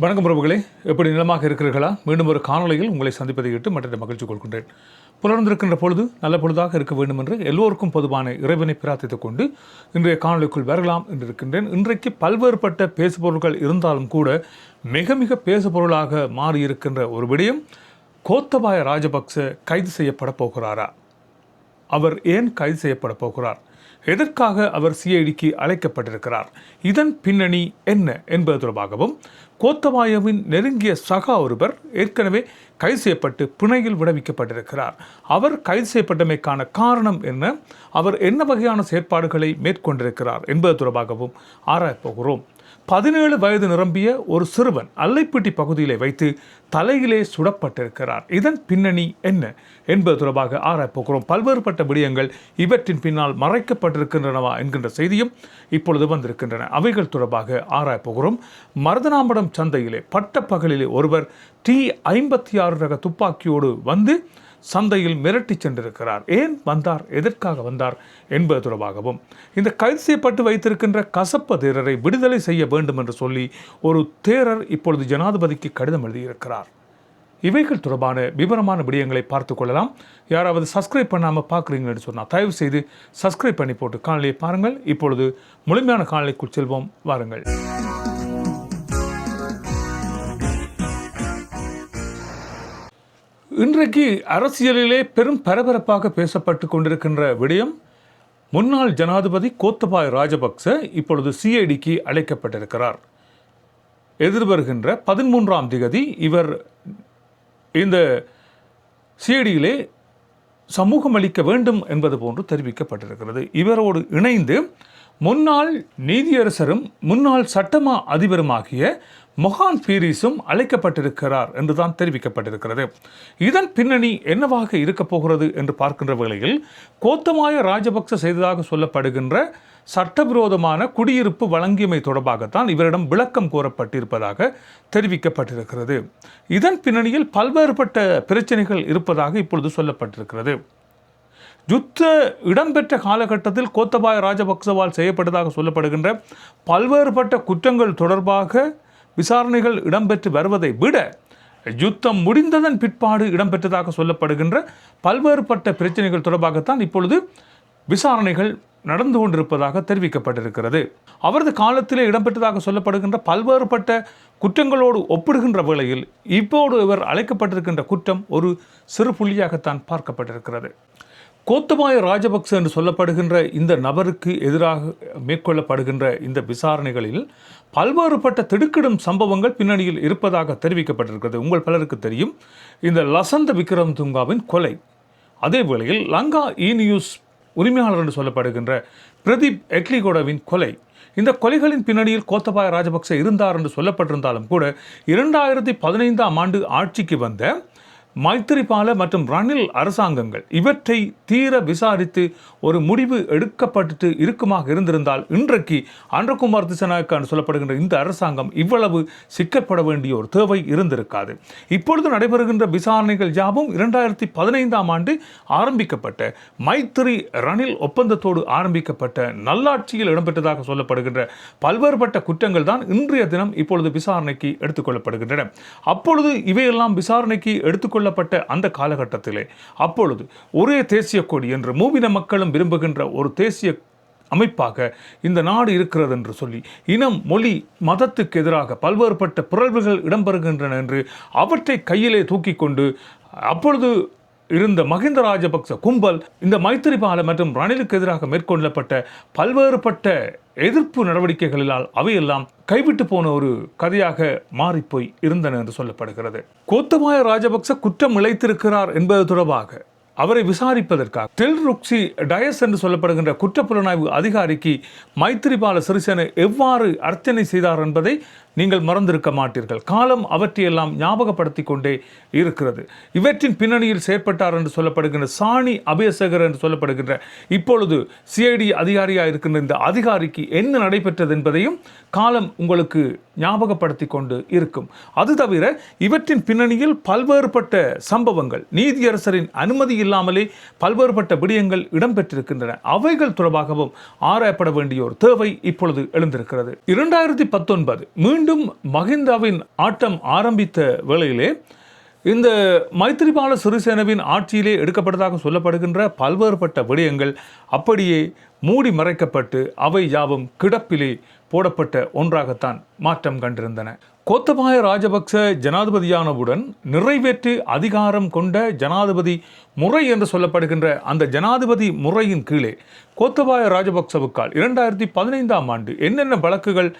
வணக்கம் பிரபுகளே. எப்படி நிலமாக இருக்கிறீர்களா? மீண்டும் ஒரு காணொளியில் உங்களை சந்திப்பதை இட்டு மற்ற மகிழ்ச்சி கொள்கின்றேன். புலர்ந்திருக்கின்ற பொழுது நல்ல பொழுதாக இருக்க வேண்டும் என்று எல்லோருக்கும் பொதுவான இறைவனை பிரார்த்தித்துக் கொண்டு இன்றைய காணொளிக்குள் வரலாம் என்று இருக்கின்றேன். இன்றைக்கு பல்வேறுபட்ட பேசுபொருட்கள் இருந்தாலும் கூட மிக மிக பேசுபொருளாக மாறியிருக்கின்ற ஒரு விடயம் கோத்தபாய ராஜபக்ச கைது செய்யப்பட போகிறாரா? அவர் ஏன் கைது செய்யப்பட போகிறார்? எதற்காக அவர் சிஐடிக்கு அழைக்கப்பட்டிருக்கிறார்? இதன் பின்னணி என்ன என்பது தொடர்பாகவும் கோத்தபாயவின் நெருங்கிய சகா ஒருவர் ஏற்கனவே கைது செய்யப்பட்டு பிணையில் விடுவிக்கப்பட்டிருக்கிறார். அவர் கைது செய்யப்பட்டமைக்கான காரணம் என்ன? அவர் என்ன வகையான செயற்பாடுகளை மேற்கொண்டிருக்கிறார் என்பது தொடர்பாகவும் ஆராயப்போகிறோம் பதினேழு வயது நிரம்பிய ஒரு சிறுவன் அல்லைப்பட்டி பகுதியிலே வைத்து தலையிலே சுடப்பட்டிருக்கிறார். இதன் பின்னணி என்ன என்பது தொடர்பாக ஆராயப் போகிறோம் பல்வேறுபட்ட விடயங்கள் இவற்றின் பின்னால் மறைக்கப்பட்டிருக்கின்றனவா என்கின்ற செய்தியும் இப்பொழுது வந்திருக்கின்றன. அவைகள் தொடர்பாக ஆராயப் போகிறோம் மருதனாம்படம் சந்தையிலே பட்டப்பகலிலே ஒருவர் டி ஐம்பத்தி ஆறு ரக துப்பாக்கியோடு வந்து சந்தையில் மிரட்டி சென்றிருக்கிறார். ஏன் வந்தார்? எதற்காக வந்தார்? என்பது தொடர்பாகவும் இந்த கைது செய்யப்பட்டு வைத்திருக்கின்ற கசப்ப தேரரை விடுதலை செய்ய வேண்டும் என்று சொல்லி ஒரு தேரர் இப்பொழுது ஜனாதிபதிக்கு கடிதம் எழுதியிருக்கிறார். இவைகள் தொடர்பான விவரமான விடயங்களை பார்த்து கொள்ளலாம். யாராவது சப்ஸ்கிரைப் பண்ணாமல் பார்க்குறீங்கன்னு சொன்னால் தயவு செய்து சப்ஸ்கிரைப் பண்ணி போட்டு காணொலியை பாருங்கள். இப்பொழுது முழுமையான காணொலிக்குள் செல்வோம். வாருங்கள். இன்றைக்கு அரசியலிலே பெரும் பரபரப்பாக பேசப்பட்டு கொண்டிருக்கின்ற விடயம் முன்னாள் ஜனாதிபதி கோத்தபாய் ராஜபக்ச இப்பொழுது சிஐடிக்கு அழைக்கப்பட்டிருக்கிறார். எதிர்வருகின்ற பதிமூன்றாம் திகதி இவர் இந்த சிஐடியிலே சமூகம் அளிக்க வேண்டும் என்பது போன்று தெரிவிக்கப்பட்டிருக்கிறது. இவரோடு இணைந்து முன்னாள் நீதியரசரும் முன்னாள் சட்டமா அதிபருமாகிய மொஹான் பீரிஸும் அழைக்கப்பட்டிருக்கிறார் என்றுதான் தெரிவிக்கப்பட்டிருக்கிறது. இதன் பின்னணி என்னவாக இருக்கப் போகிறது என்று பார்க்கின்ற வேளையில் கோத்தமாய ராஜபக்ச செய்ததாக சொல்லப்படுகின்ற சட்டவிரோதமான குடியிருப்பு வழங்கியமை தொடர்பாகத்தான் இவரிடம் விளக்கம் கோரப்பட்டிருப்பதாக தெரிவிக்கப்பட்டிருக்கிறது. இதன் பின்னணியில் பல்வேறுபட்ட பிரச்சனைகள் இருப்பதாக இப்பொழுது சொல்லப்பட்டிருக்கிறது. யுத்த இடம்பெற்ற காலகட்டத்தில் கோத்தபாய ராஜபக்சவால் செய்யப்பட்டதாக சொல்லப்படுகின்ற பல்வேறுபட்ட குற்றங்கள் தொடர்பாக விசாரணைகள் இடம்பெற்று வருவதை விட யுத்தம் முடிந்ததன் பிற்பாடு இடம்பெற்றதாக சொல்லப்படுகின்ற பல்வேறுபட்ட பிரச்சனைகள் தொடர்பாகத்தான் இப்பொழுது விசாரணைகள் நடந்து கொண்டிருப்பதாக தெரிவிக்கப்பட்டிருக்கிறது. அவரது காலத்திலே இடம்பெற்றதாக சொல்லப்படுகின்ற பல்வேறுபட்ட குற்றங்களோடு ஒப்பிடுகின்ற வேளையில் இப்போது இவர் அழைக்கப்பட்டிருக்கின்ற குற்றம் ஒரு சிறு புள்ளியாகத்தான் பார்க்கப்பட்டிருக்கிறது. கோத்தபாய ராஜபக்ச என்று சொல்லப்படுகின்ற இந்த நபருக்கு எதிராக மேற்கொள்ளப்படுகின்ற இந்த விசாரணைகளில் பல்வேறுபட்ட திடுக்கிடும் சம்பவங்கள் பின்னணியில் இருப்பதாக தெரிவிக்கப்பட்டிருக்கிறது. உங்கள் பலருக்கு தெரியும் இந்த லசந்த விக்ரம் துங்காவின் கொலை. அதே வேளையில் லங்கா e இ நியூஸ் உரிமையாளர் என்று சொல்லப்படுகின்ற பிரதீப் எட்லிகோடவின் கொலை. இந்த கொலைகளின் பின்னணியில் கோத்தபாய ராஜபக்சே இருந்தார் என்று சொல்லப்பட்டிருந்தாலும் கூட இரண்டாயிரத்தி பதினைந்தாம் ஆண்டு ஆட்சிக்கு வந்த மைத்திரிபால மற்றும் ரணில் அரசாங்கங்கள் இவற்றை தீர விசாரித்து ஒரு முடிவு எடுக்கப்பட்டு இருக்குமாக இருந்திருந்தால் இன்றைக்கு அன்றகுமார் திசநாயக்கா என்று சொல்லப்படுகின்ற இந்த அரசாங்கம் இவ்வளவு சிக்கப்பட வேண்டிய ஒரு தேவை இருந்திருக்காது. இப்பொழுது நடைபெறுகின்ற விசாரணைகள் யாவும் இரண்டாயிரத்தி பதினைந்தாம் ஆண்டு ஆரம்பிக்கப்பட்ட மைத்திரி ரணில் ஒப்பந்தத்தோடு ஆரம்பிக்கப்பட்ட நல்லாட்சியில் இடம்பெற்றதாக சொல்லப்படுகின்ற பல்வேறுபட்ட குற்றங்கள் தான் இன்றைய தினம் இப்பொழுது விசாரணைக்கு எடுத்துக்கொள்ளப்படுகின்றன அப்பொழுது இவையெல்லாம் விசாரணைக்கு எடுத்துக்கொள்ள எடுத்துக்கொள்ளப்பட்ட அந்த காலகட்டத்திலே. அப்பொழுது ஒரே தேசிய கொடி என்று மூவின மக்களும் விரும்புகின்ற ஒரு தேசிய அமைப்பாக இந்த நாடு இருக்கிறது என்று சொல்லி இனம் மொழி மதத்துக்கு எதிராக பல்வேறுபட்ட பிறழ்வுகள் இடம்பெறுகின்றன என்று அவற்றை கையிலே தூக்கி கொண்டு அப்பொழுது இருந்த மஹிந்த ராஜபக்ச கும்பல் இந்த மைத்திரிபால மற்றும் ரணிலுக்கு எதிராக மேற்கொள்ளப்பட்ட பல்வேறுபட்ட எதிர்ப்பு நடவடிக்கைகளினால் அவையெல்லாம் கைவிட்டு போன ஒரு கதையாக மாறிப்போய் இருந்தன என்று சொல்லப்படுகிறது. கோத்தபாய ராஜபக்ச குற்றம் இழைத்திருக்கிறார் என்பது தொடர்பாக அவரை விசாரிப்பதற்காக டெல் ருக்ஸி டயஸ் என்று சொல்லப்படுகின்ற குற்றப்புலனாய்வு அதிகாரிக்கு மைத்திரிபால சிறிசேன எவ்வாறு அர்ச்சனை செய்தார் என்பதை நீங்கள் மறந்திருக்க மாட்டீர்கள். காலம் அவற்றையெல்லாம் ஞாபகப்படுத்தி கொண்டே இருக்கிறது. இவற்றின் பின்னணியில் செயற்பட்டார் என்று சொல்லப்படுகின்ற சாணி அபயசேகர் என்று சொல்லப்படுகின்ற இப்பொழுது சிஐடி அதிகாரியாக இருக்கின்ற இந்த அதிகாரிக்கு என்ன நடைபெற்றது என்பதையும் காலம் உங்களுக்கு ஞாபகப்படுத்தி கொண்டு இருக்கும். அது தவிர இவற்றின் பின்னணியில் பல்வேறுபட்ட சம்பவங்கள் நீதியரசரின் அனுமதி இல்லாமலே பல்வேறுபட்ட விடயங்கள் இடம்பெற்றிருக்கின்றன. அவைகள் தொடர்பாகவும் ஆராயப்பட வேண்டிய ஒரு தேவை இப்பொழுது எழுந்திருக்கிறது. இரண்டாயிரத்தி பத்தொன்பது மீண்டும் மீண்டும் மகிந்தாவின் ஆட்டம் ஆரம்பித்த வேளையிலே இந்த மைத்திரிபால சிறிசேனவின் ஆட்சியிலே எடுக்கப்பட்டதாக சொல்லப்படுகின்ற பல்வேறுபட்ட விடயங்கள் அப்படியே மூடி மறைக்கப்பட்டு அவை யாவும் கிடப்பிலே போடப்பட்ட ஒன்றாகத்தான் மாற்றம் கண்டிருந்தன. கோத்தபாய ராஜபக்ச ஜனாதிபதியானவுடன் நிறைவேற்று அதிகாரம் கொண்ட ஜனாதிபதி முறை என்று சொல்லப்படுகின்ற அந்த ஜனாதிபதி முறையின் கீழே கோத்தபாய ராஜபக்சவுக்கால் இரண்டாயிரத்தி பதினைந்தாம் ஆண்டு என்னென்ன வழக்குகள்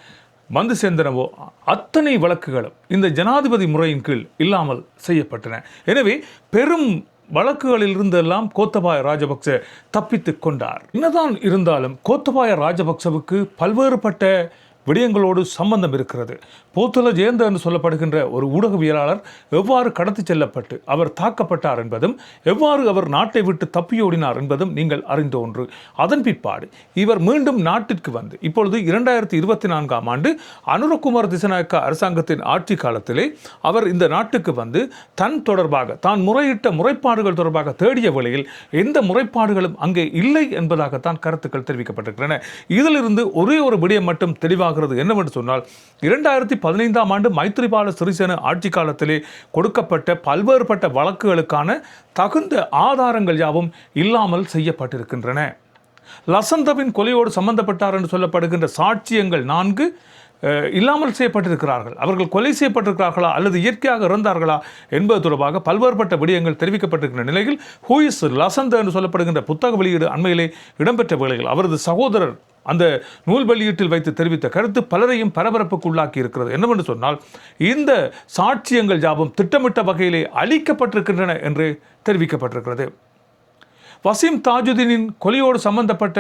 வந்து சேர்ந்தனவோ அத்தனை வழக்குகளும் இந்த ஜனாதிபதி முறையின் கீழ் இல்லாமல் செய்யப்பட்டன. எனவே பெரும் வழக்குகளில் இருந்தெல்லாம் கோத்தபாய ராஜபக்ச தப்பித்துக் கொண்டார். என்னதான் இருந்தாலும் கோத்தபாய ராஜபக்சவுக்கு பல்வேறுபட்ட விடயங்களோடு சம்பந்தம் இருக்கிறது. போத்துல ஜெயந்த என்று சொல்லப்படுகின்ற ஒரு ஊடகவியலாளர் எவ்வாறு கடத்தி செல்லப்பட்டு அவர் தாக்கப்பட்டார் என்பதும் எவ்வாறு அவர் நாட்டை விட்டு தப்பியோடினார் என்பதும் நீங்கள் அறிந்த ஒன்று. அதன் பிற்பாடு இவர் மீண்டும் நாட்டிற்கு வந்து இப்பொழுது இரண்டாயிரத்தி இருபத்தி நான்காம் ஆண்டு அனுரகுமார் திசநாயக்க அரசாங்கத்தின் ஆட்சி காலத்திலே அவர் இந்த நாட்டுக்கு வந்து தன் தொடர்பாக தான் முறையிட்ட முறைப்பாடுகள் தொடர்பாக தேடிய வழியில் எந்த முறைப்பாடுகளும் அங்கே இல்லை என்பதாகத்தான் கருத்துக்கள் தெரிவிக்கப்பட்டிருக்கின்றன. இதிலிருந்து ஒரே ஒரு விடயம் மட்டும் தெளிவாகிறது என்னவென்று சொன்னால் இரண்டாயிரத்தி பதினைந்தாம் ஆண்டு மைத்திரிபால சிறிசேன ஆட்சி காலத்திலே கொடுக்கப்பட்ட பல்வேறுபட்ட வழக்குகளுக்கான தகுந்த ஆதாரங்கள் யாவும் இல்லாமல் செய்யப்பட்டிருக்கின்றன. லசந்தவின் கொலையோடு சம்பந்தப்பட்டார் என்று சொல்லப்படுகின்ற சாட்சியங்கள் நான்கு இல்லாமல் செய்யப்பட்டிருக்கிறார்கள். அவர்கள் கொலை செய்யப்பட்டிருக்கிறார்களா அல்லது இயற்கையாக இறந்தார்களா என்பது தொடர்பாக பல்வேறுபட்ட விடயங்கள் தெரிவிக்கப்பட்டிருக்கின்ற நிலையில் ஹூயிஸ் லசந்த என்று சொல்லப்படுகின்ற புத்தக வெளியீடு அண்மையிலே இடம்பெற்ற வேளையில் அவரது சகோதரர் அந்த நூல் வெளியீட்டில் வைத்து தெரிவித்த கருத்து பலரையும் பரபரப்புக்கு உள்ளாக்கி இருக்கிறது. என்னவென்று சொன்னால் இந்த சாட்சியங்கள் யாவும் திட்டமிட்ட வகையிலே அளிக்கப்பட்டிருக்கின்றன என்று தெரிவிக்கப்பட்டிருக்கிறது. வசீம் தாஜுதீனின் கொலையோடு சம்பந்தப்பட்ட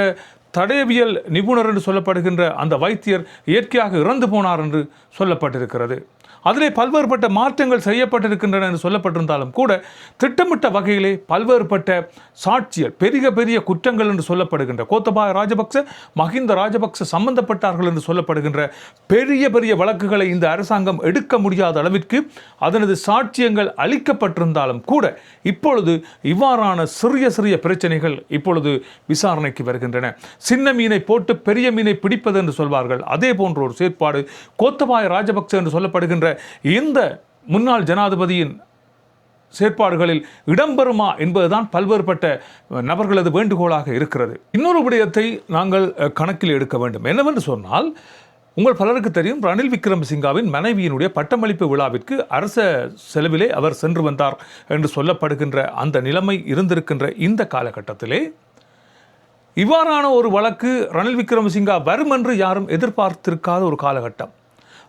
தடயவியல் நிபுணர் என்று சொல்லப்படுகின்ற அந்த வைத்தியர் இயற்கையாக இறந்து போனார் என்று சொல்லப்பட்டிருக்கிறது. அதிலே பல்வேறுபட்ட மாற்றங்கள் செய்யப்பட்டிருக்கின்றன என்று சொல்லப்பட்டிருந்தாலும் கூட திட்டமிட்ட வகையிலே பல்வேறுபட்ட சாட்சியர் பெரிய பெரிய குற்றங்கள் என்று சொல்லப்படுகின்ற கோத்தபாய ராஜபக்ச மஹிந்த ராஜபக்ச சம்பந்தப்பட்டார்கள் என்று சொல்லப்படுகின்ற பெரிய பெரிய வழக்குகளை இந்த அரசாங்கம் எடுக்க முடியாத அளவிற்கு அதனது சாட்சியங்கள் அளிக்கப்பட்டிருந்தாலும் கூட இப்பொழுது இவ்வாறான சிறிய சிறிய பிரச்சனைகள் இப்பொழுது விசாரணைக்கு வருகின்றன. சின்ன மீனை போட்டு பெரிய மீனை பிடிப்பது என்று சொல்வார்கள். அதே போன்ற ஒரு செயற்பாடு கோத்தபாய ராஜபக்ச என்று சொல்லப்படுகின்ற இந்த முன்னாள் ஜனாதிபதியின் செயற்பாடுகளில் இடம்பெறுமா என்பதுதான் பல்வேறுபட்ட நபர்களது வேண்டுகோளாக இருக்கிறது. இன்னொரு விடயத்தை நாங்கள் கணக்கில் எடுக்க வேண்டும். என்னவென்று சொன்னால் உங்கள் பலருக்கு தெரியும் ரணில் விக்ரமசிங்காவின் மனைவியினுடைய பட்டமளிப்பு விழாவிற்கு அரச செலவிலே அவர் சென்று வந்தார் என்று சொல்லப்படுகின்ற அந்த நிலைமை இருந்திருக்கின்ற இந்த காலகட்டத்திலே இவ்வாறான ஒரு வழக்கு ரணில் விக்ரமசிங்கா வரும் என்று யாரும் எதிர்பார்த்திருக்காத ஒரு காலகட்டம்.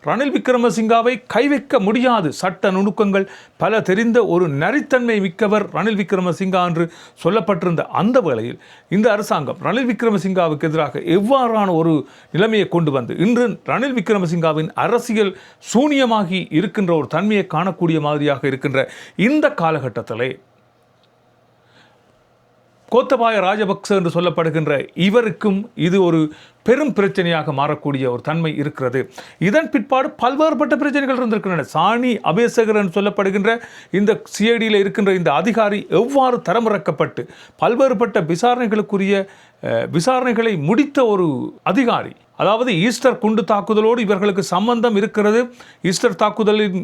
ரணில் விக்ரமசிங்காவை கை வைக்க முடியாது. சட்ட நுணுக்கங்கள் பல தெரிந்த ஒரு நரித்தன்மை மிக்கவர் ரணில் விக்ரமசிங்கா என்று சொல்லப்பட்டிருந்த அந்த வேளையில் இந்த அரசாங்கம் ரணில் விக்ரமசிங்காவுக்கு எதிராக எவ்வாறான ஒரு நிலைமையை கொண்டு வந்து இன்று ரணில் விக்ரமசிங்காவின் அரசியல் சூனியமாகி இருக்கின்ற ஒரு தன்மையை காணக்கூடிய மாதிரியாக இருக்கின்ற இந்த காலகட்டத்திலே கோத்தபாய ராஜபக்ச என்று சொல்லப்படுகின்ற இவருக்கும் இது ஒரு பெரும் பிரச்சனையாக மாறக்கூடிய ஒரு தன்மை இருக்கிறது. இதன் பிற்பாடு பல்வேறுபட்ட பிரச்சனைகள் இருந்திருக்கின்றன. சாணி அபேசகர் என்று சொல்லப்படுகின்ற இந்த சிஐடியில் இருக்கின்ற இந்த அதிகாரி எவ்வாறு தரமிறக்கப்பட்டு பல்வேறுபட்ட விசாரணைகளுக்குரிய விசாரணைகளை முடித்த ஒரு அதிகாரி அதாவது ஈஸ்டர் குண்டு தாக்குதலோடு இவர்களுக்கு சம்பந்தம் இருக்கிறது. ஈஸ்டர் தாக்குதலின்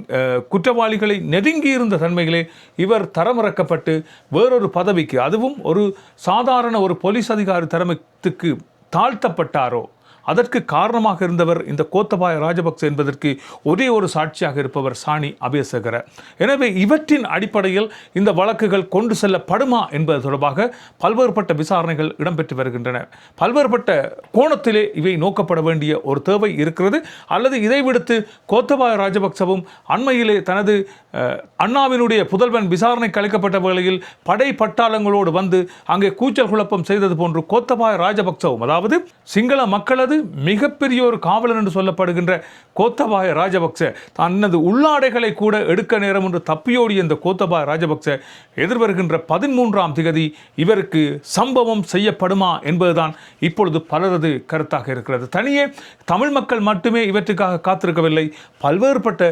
குற்றவாளிகளை நெருங்கி இருந்த தன்மைகளே இவர் தரமிறக்கப்பட்டு வேறொரு பதவிக்கு அதுவும் ஒரு சாதாரண ஒரு போலீஸ் அதிகாரி தரமத்துக்கு தாழ்த்தப்பட்டாரோ? அதற்கு காரணமாக இருந்தவர் இந்த கோத்தபாய ராஜபக்ச என்பதற்கு ஒரே ஒரு சாட்சியாக இருப்பவர் சாணி அபேசகர எனவே இவற்றின் அடிப்படையில் இந்த வழக்குகள் கொண்டு செல்லப்படுமா என்பது தொடர்பாக பல்வேறுபட்ட விசாரணைகள் இடம்பெற்று வருகின்றன. பல்வேறுபட்ட கோணத்திலே இவை நோக்கப்பட வேண்டிய ஒரு தேவை இருக்கிறது. அல்லது இதை விடுத்து கோத்தபாய ராஜபக்சவும் அண்மையிலே தனது அண்ணாவினுடைய புதல்வன் விசாரணைக்கு அளிக்கப்பட்ட வேளையில் படை பட்டாளங்களோடு வந்து அங்கே கூச்சல் குழப்பம் செய்தது போன்று கோத்தபாய ராஜபக்சவும் அதாவது சிங்கள மக்களது மிகப்பெரிய ஒரு காவலர் என்று சொல்லப்படுகின்ற கோத்தபாய ராஜபக்ச தனது உள்ளாடைகளை கூட எடுக்க நேரம் என்று தப்பியோடிய இந்த கோத்தபாய ராஜபக்ச எதிர்வருகின்ற பதிமூன்றாம் திகதி இவருக்கு சம்பவம் செய்யப்படுமா என்பதுதான் இப்பொழுது பலரது கருத்தாக இருக்கிறது. தனியே தமிழ் மக்கள் மட்டுமே இவற்றுக்காக காத்திருக்கவில்லை. பல்வேறுபட்ட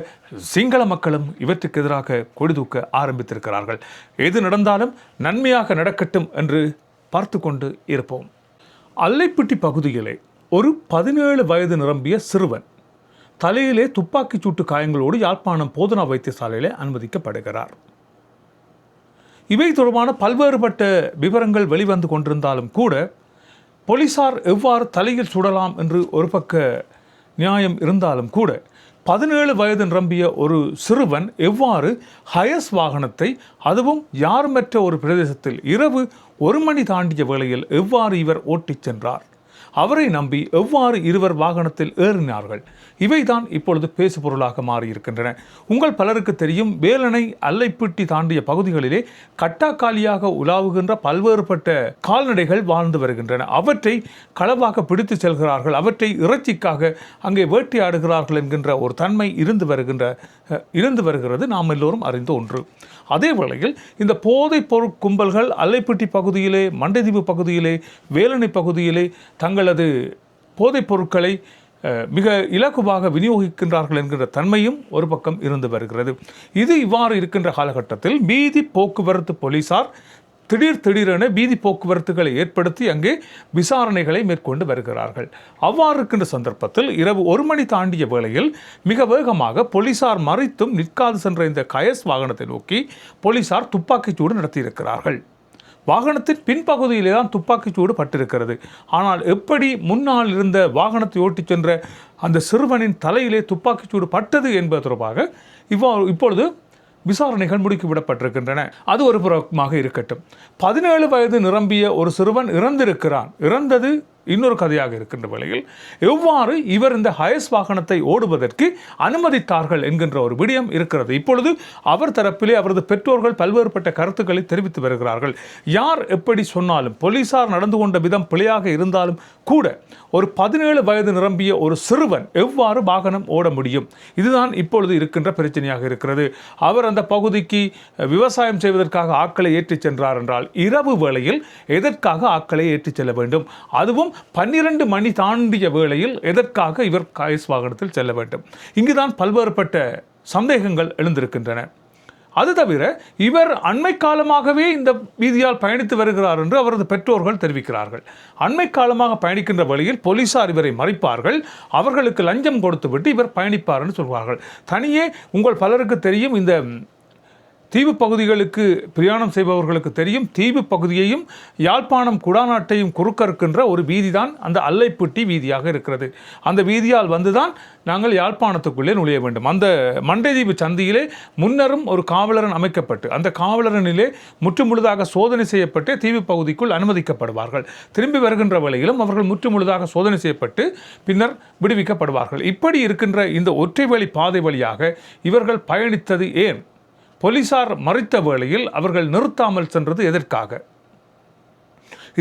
சிங்கள மக்களும் இவற்றுக்கு எதிராக கொடி தூக்க ஆரம்பித்திருக்கிறார்கள். எது நடந்தாலும் நன்மையாக நடக்கட்டும் என்று பார்த்து கொண்டு இருப்போம். அல்லைப்பிட்டி பகுதியிலே ஒரு பதினேழு வயது நிரம்பிய சிறுவன் தலையிலே துப்பாக்கிச் சூட்டு காயங்களோடு யாழ்ப்பாணம் போதனா வைத்தியசாலையிலே அனுமதிக்கப்படுகிறார். இவை தொடர்பான பல்வேறுபட்ட விவரங்கள் வெளிவந்து கொண்டிருந்தாலும் கூட போலீசார் எவ்வாறு தலையில் சுடலாம் என்று ஒரு பக்க நியாயம் இருந்தாலும் கூட பதினேழு வயது நிரம்பிய ஒரு சிறுவன் எவ்வாறு ஹயஸ் வாகனத்தை அதுவும் யாருமற்ற ஒரு பிரதேசத்தில் இரவு ஒரு மணி தாண்டிய வேளையில் எவ்வாறு இவர் ஓட்டிச் சென்றார்? அவரை நம்பி எவ்வாறு இருவர் வாகனத்தில் ஏறினார்கள்? இவைதான் இப்பொழுது பேசு பொருளாக மாறியிருக்கின்றன. உங்கள் பலருக்கு தெரியும் வேலனை அல்லைப்பிட்டி தாண்டிய பகுதிகளிலே கட்டாக்காலியாக உலாவுகின்ற பல்வேறுபட்ட கால்நடைகள் வாழ்ந்து வருகின்றன. அவற்றை களவாக பிடித்து செல்கிறார்கள். அவற்றை இறைச்சிக்காக அங்கே வேட்டையாடுகிறார்கள் என்கின்ற ஒரு தன்மை இருந்து வருகின்ற இருந்து வருகிறது நாம் எல்லோரும் அறிந்த ஒன்று. அதே வேளையில் இந்த போதைப் பொருள் கும்பல்கள் பகுதியிலே மண்டைதீவு பகுதியிலே வேலனை பகுதியிலே தங்கள் தங்களது போதைப் பொருட்களை மிக இலகுவாக விநியோகிக்கின்றார்கள் என்கின்ற தன்மையும் ஒரு பக்கம் இருந்து வருகிறது. இது இவ்வாறு இருக்கின்ற காலகட்டத்தில் வீதி போக்குவரத்து போலீசார் திடீர் திடீரென வீதி போக்குவரத்துகளை ஏற்படுத்தி அங்கே விசாரணைகளை மேற்கொண்டு வருகிறார்கள். அவ்வாறு இருக்கின்ற சந்தர்ப்பத்தில் இரவு ஒரு மணி தாண்டிய வேளையில் மிக வேகமாக போலீசார் மறைத்தும் நிற்காது சென்ற இந்த கயஸ் வாகனத்தை நோக்கி போலீசார் துப்பாக்கிச்சூடு நடத்தியிருக்கிறார்கள். வாகனத்தின் பின்பகுதியிலே தான் துப்பாக்கிச்சூடு பட்டிருக்கிறது. ஆனால் எப்படி முன்னால் இருந்த வாகனத்தை ஓட்டிச் சென்ற அந்த சிறுவனின் தலையிலே துப்பாக்கிச்சூடு பட்டது என்பது தொடர்பாக இவ்வாறு இப்பொழுது விசாரணைகள் முடுக்கிவிடப்பட்டிருக்கின்றன அது ஒரு புறமாக இருக்கட்டும். பதினேழு வயது நிரம்பிய ஒரு சிறுவன் இறந்திருக்கிறான். இறந்தது இன்னொரு கதையாக இருக்கின்ற வேளையில் எவ்வாறு இவர் இந்த ஹயஸ் வாகனத்தை ஓடுவதற்கு அனுமதித்தார்கள் என்கின்ற ஒரு விடயம் இருக்கிறது. இப்பொழுது அவர் தரப்பிலே அவரது பெற்றோர்கள் பல்வேறுபட்ட கருத்துக்களை தெரிவித்து வருகிறார்கள். யார் எப்படி சொன்னாலும் போலீசார் நடந்து கொண்ட விதம் பிழையாக இருந்தாலும் கூட ஒரு பதினேழு வயது நிரம்பிய ஒரு சிறுவன் எவ்வாறு வாகனம் ஓட முடியும்? இதுதான் இப்பொழுது இருக்கின்ற பிரச்சனையாக இருக்கிறது. அவர் அந்த பகுதிக்கு விவசாயம் செய்வதற்காக ஆட்களை ஏற்றிச் சென்றார் என்றால் இரவு வேளையில் எதற்காக ஆட்களை ஏற்றிச் செல்ல வேண்டும்? அதுவும் பன்னிரண்டு மணி தாண்டிய வேளையில் எதற்காக இவர் காயஸ் வாகனத்தில் செல்ல வேண்டும்? இங்குதான் பல்வேறுபட்ட சந்தேகங்கள் எழுந்திருக்கின்றன. அது தவிர இவர் அண்மை காலமாகவே இந்த வீதியால் பயணித்து வருகிறார் என்று அவரது பெற்றோர்கள் தெரிவிக்கிறார்கள். அண்மை காலமாக பயணிக்கின்ற வழியில் போலீசார் இவரை மறைப்பார்கள். அவர்களுக்கு லஞ்சம் கொடுத்துவிட்டு இவர் பயணிப்பார் என்று சொல்வார்கள். தனியே உங்கள் பலருக்கு தெரியும் இந்த தீவு பகுதிகளுக்கு பிரயாணம் செய்பவர்களுக்கு தெரியும். தீவு பகுதியையும் யாழ்ப்பாணம் குடாநாட்டையும் குறுக்க இருக்கின்ற ஒரு வீதி தான் அந்த அல்லைப்பட்டி வீதியாக இருக்கிறது. அந்த வீதியால் வந்துதான் நாங்கள் யாழ்ப்பாணத்துக்குள்ளே நுழைய வேண்டும். அந்த மண்டைதீவு சந்தியிலே முன்னரும் ஒரு காவலரன் அமைக்கப்பட்டு அந்த காவலரனிலே முற்றுமுழுதாக சோதனை செய்யப்பட்டு தீவு பகுதிக்குள் அனுமதிக்கப்படுவார்கள். திரும்பி வருகின்ற வேளையிலும் அவர்கள் முற்றுமுழுதாக சோதனை செய்யப்பட்டு பின்னர் விடுவிக்கப்படுவார்கள். இப்படி இருக்கின்ற இந்த ஒற்றை வழி பாதை வழியாக இவர்கள் பயணித்தது ஏன்? போலீசார் மறைத்த வேளையில் அவர்கள் நிறுத்தாமல் சென்றது எதற்காக?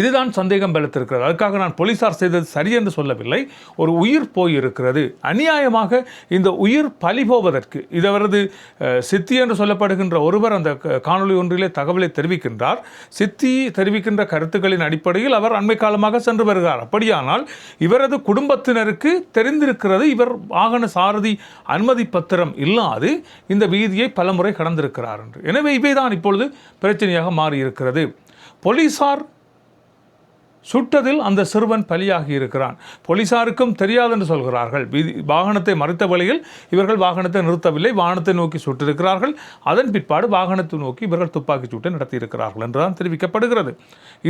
இதுதான் சந்தேகம் பலத்திருக்கிறது அதுக்காக நான் போலீசார் செய்தது சரி என்று சொல்லவில்லை. ஒரு உயிர் போயிருக்கிறது. அநியாயமாக இந்த உயிர் பழி போவதற்கு இதவரது அவரது சித்தி என்று சொல்லப்படுகின்ற ஒருவர் அந்த காணொலி காணொளி ஒன்றிலே தகவலை தெரிவிக்கின்றார். சித்தி தெரிவிக்கின்ற கருத்துக்களின் அடிப்படையில் அவர் அண்மை காலமாக சென்று வருகிறார். அப்படியானால் இவரது குடும்பத்தினருக்கு தெரிந்திருக்கிறது இவர் வாகன சாரதி அனுமதி பத்திரம் இல்லாது இந்த வீதியை பலமுறை கடந்திருக்கிறார் என்று. எனவே இவைதான் இப்பொழுது பிரச்சனையாக மாறியிருக்கிறது. போலீசார் சுட்டதில் அந்த சிறுவன் பலியாகி இருக்கிறான். போலீசாருக்கும் தெரியாது என்று சொல்கிறார்கள். வீதி வாகனத்தை மறைத்த வழியில் இவர்கள் வாகனத்தை நிறுத்தவில்லை. வாகனத்தை நோக்கி சுட்டிருக்கிறார்கள். அதன் பிற்பாடு வாகனத்தை நோக்கி இவர்கள் துப்பாக்கிச் சூட்டை நடத்தியிருக்கிறார்கள் என்றுதான் தெரிவிக்கப்படுகிறது.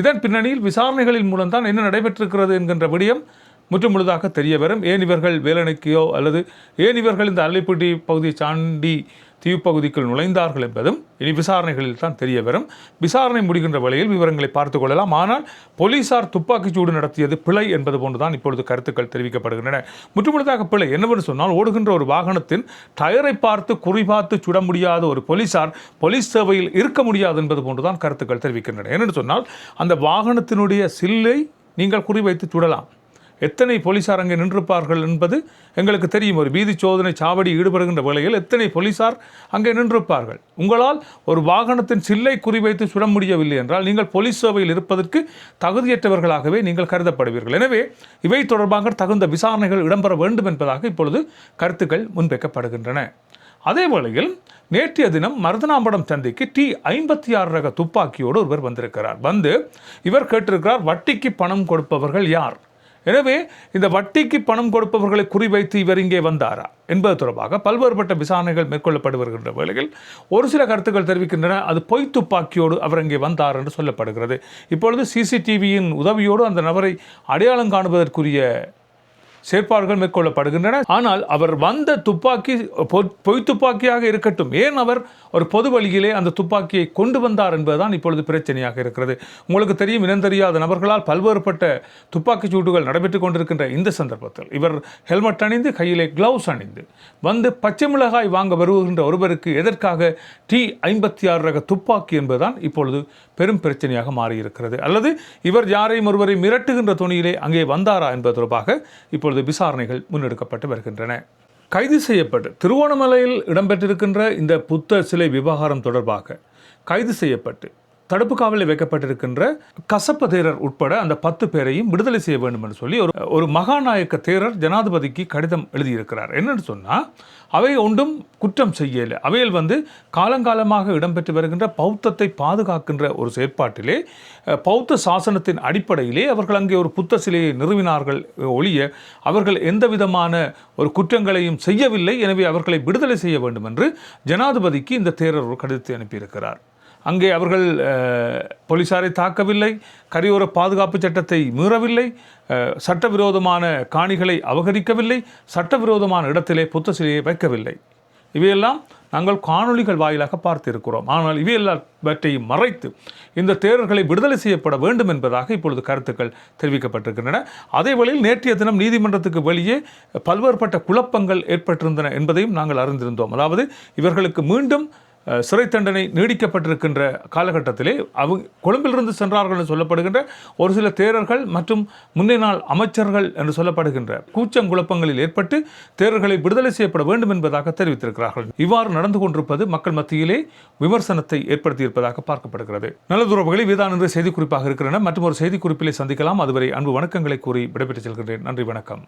இதன் பின்னணியில் விசாரணைகளின் மூலம்தான் என்ன நடைபெற்றிருக்கிறது என்கின்ற விடயம் முற்றுமுழுதாக தெரிய வரும் ஏன் இவர்கள் வேலனைக்கையோ அல்லது ஏன் இவர்கள் இந்த அல்லைப்பட்டி பகுதியை சாண்டி தீவுப்பகுதிக்குள் நுழைந்தார்கள் என்பதும் இனி விசாரணைகளில் தான் தெரிய வரும். விசாரணை முடிகின்ற வழியில் விவரங்களை பார்த்துக் கொள்ளலாம். ஆனால் போலீசார் துப்பாக்கிச்சூடு நடத்தியது பிழை என்பது போன்றுதான் இப்பொழுது கருத்துக்கள் தெரிவிக்கப்படுகின்றன. முற்றுமுழுதாக பிழை என்னவென்று சொன்னால் ஓடுகின்ற ஒரு வாகனத்தின் டயரை பார்த்து குறிபார்த்து சுட முடியாத ஒரு போலீசார் போலீஸ் சேவையில் இருக்க முடியாது என்பது போன்றுதான் கருத்துக்கள் தெரிவிக்கின்றன. ஏனென்று சொன்னால் அந்த வாகனத்தினுடைய சில்லை நீங்கள் குறிவைத்து சுடலாம். எத்தனை போலீசார் அங்கே நின்றிருப்பார்கள் என்பது எங்களுக்கு தெரியும். ஒரு வீதி சோதனை சாவடி ஈடுபடுகின்ற வேளையில் எத்தனை போலீசார் அங்கே நின்றிருப்பார்கள்? உங்களால் ஒரு வாகனத்தின் சில்லை குறிவைத்து சுட முடியவில்லை என்றால் நீங்கள் போலீஸ் சேவையில் இருப்பதற்கு தகுதியற்றவர்களாகவே நீங்கள் கருதப்படுவீர்கள். எனவே இவை தொடர்பாக தகுந்த விசாரணைகள் இடம்பெற வேண்டும் என்பதாக இப்பொழுது கருத்துக்கள் முன்வைக்கப்படுகின்றன. அதே வேளையில் நேற்றைய தினம் மருதனாம்படம் சந்தைக்கு டி ஐம்பத்தி ஆறு ரக துப்பாக்கியோடு ஒருவர் வந்திருக்கிறார். வந்து இவர் கேட்டிருக்கிறார் வட்டிக்கு பணம் கொடுப்பவர்கள் யார்? எனவே இந்த வட்டிக்கு பணம் கொடுப்பவர்களை குறிவைத்து இவர் இங்கே வந்தாரா என்பது தொடர்பாக பல்வேறுபட்ட விசாரணைகள் மேற்கொள்ளப்பட்டு வருகின்ற வேளையில் ஒரு சில கருத்துக்கள் தெரிவிக்கின்றன. அது பொய் துப்பாக்கியோடு அவர் இங்கே வந்தார் என்று சொல்லப்படுகிறது. இப்பொழுது சிசிடிவியின் உதவியோடு அந்த நபரை அடையாளம் காணுவதற்குரிய செயற்பாடுகள் மேற்கொள்ளப்படுகின்றன. ஆனால் அவர் வந்த துப்பாக்கி பொய் துப்பாக்கியாக இருக்கட்டும். ஏன் அவர் ஒரு பொது வழியிலே அந்த துப்பாக்கியை கொண்டு வந்தார் என்பதுதான் இப்பொழுது பிரச்சனையாக இருக்கிறது. உங்களுக்கு தெரியும் இனம் தெரியாத நபர்களால் பல்வேறுபட்ட துப்பாக்கிச் சூட்டுகள் நடைபெற்றுக் கொண்டிருக்கின்ற இந்த சந்தர்ப்பத்தில் இவர் ஹெல்மெட் அணிந்து கையிலே கிளவுஸ் அணிந்து வந்து பச்சை மிளகாய் வாங்க வருகின்ற ஒருவருக்கு எதற்காக டி ஐம்பத்தி ஆறு ரக துப்பாக்கி என்பதுதான் இப்பொழுது பெரும் பிரச்சனையாக மாறியிருக்கிறது. அல்லது இவர் யாரையும் ஒருவரை மிரட்டுகின்ற துணியிலே அங்கே வந்தாரா என்பது தொடர்பாக இப்பொழுது விசாரணைகள் முன்னெடுக்கப்பட்டு வருகின்றன. கைது செய்யப்பட்டு திருவோணமலையில் இடம்பெற்றிருக்கின்ற இந்த புத்த சிலை விவகாரம் தொடர்பாக கைது செய்யப்பட்டு தடுப்பு காவலில் வைக்கப்பட்டிருக்கின்ற கசப்ப தேரர் உட்பட அந்த பத்து பேரையும் விடுதலை செய்ய வேண்டும் என்று சொல்லி ஒரு ஒரு மகாநாயக்க தேரர் ஜனாதிபதிக்கு கடிதம் எழுதியிருக்கிறார். என்னன்னு சொன்னால் அவை ஒன்றும் குற்றம் செய்யலை. அவையில் வந்து காலங்காலமாக இடம்பெற்று வருகின்ற பௌத்தத்தை பாதுகாக்கின்ற ஒரு செயற்பாட்டிலே பௌத்த சாசனத்தின் அடிப்படையிலே அவர்கள் அங்கே ஒரு புத்த சிலையை நிறுவினார்கள் ஒழிய அவர்கள் எந்த விதமான ஒரு குற்றங்களையும் செய்யவில்லை. எனவே அவர்களை விடுதலை செய்ய வேண்டும் என்று ஜனாதிபதிக்கு இந்த தேரர் ஒரு கடிதத்தை அனுப்பியிருக்கிறார். அங்கே அவர்கள் போலீசாரை தாக்கவில்லை கரையோர பாதுகாப்பு சட்டத்தை மீறவில்லை சட்டவிரோதமான காணிகளை அபகரிக்கவில்லை சட்டவிரோதமான இடத்திலே புத்த சிலையை வைக்கவில்லை. இவையெல்லாம் நாங்கள் காணொளிகள் வாயிலாக பார்த்திருக்கிறோம். ஆனால் இவையெல்லாவற்றையும் மறைத்து இந்த தேரர்களை விடுதலை செய்யப்பட வேண்டும் என்பதாக இப்பொழுது கருத்துக்கள் தெரிவிக்கப்பட்டிருக்கின்றன. அதே வேளையில் நேற்றைய தினம் நீதிமன்றத்துக்கு வெளியே பல்வேறுபட்ட குழப்பங்கள் ஏற்பட்டிருந்தன என்பதையும் நாங்கள் அறிந்திருந்தோம். அதாவது இவர்களுக்கு மீண்டும் சிறை தண்டனை நீடிக்கப்பட்டிருக்கின்ற காலகட்டத்திலே அவங்க கொழும்பிலிருந்து சென்றார்கள் என்று சொல்லப்படுகின்ற ஒரு சில தேரர்கள் மற்றும் முன்னே நாள் அமைச்சர்கள் என்று சொல்லப்படுகின்ற கூச்சங்குழப்பங்களில் ஏற்பட்டு தேரர்களை விடுதலை செய்யப்பட வேண்டும் என்பதாக தெரிவித்திருக்கிறார்கள். இவ்வாறு நடந்து கொண்டிருப்பது மக்கள் மத்தியிலே விமர்சனத்தை ஏற்படுத்தியிருப்பதாக பார்க்கப்படுகிறது. நல்லதுறவுகளை இதுதான் செய்திக்குறிப்பாக இருக்கின்றன மற்றும் ஒரு செய்திக்குறிப்பிலே சந்திக்கலாம். அதுவரை அன்பு வணக்கங்களை கூறி விடைபெற்று செல்கின்றேன். நன்றி வணக்கம்.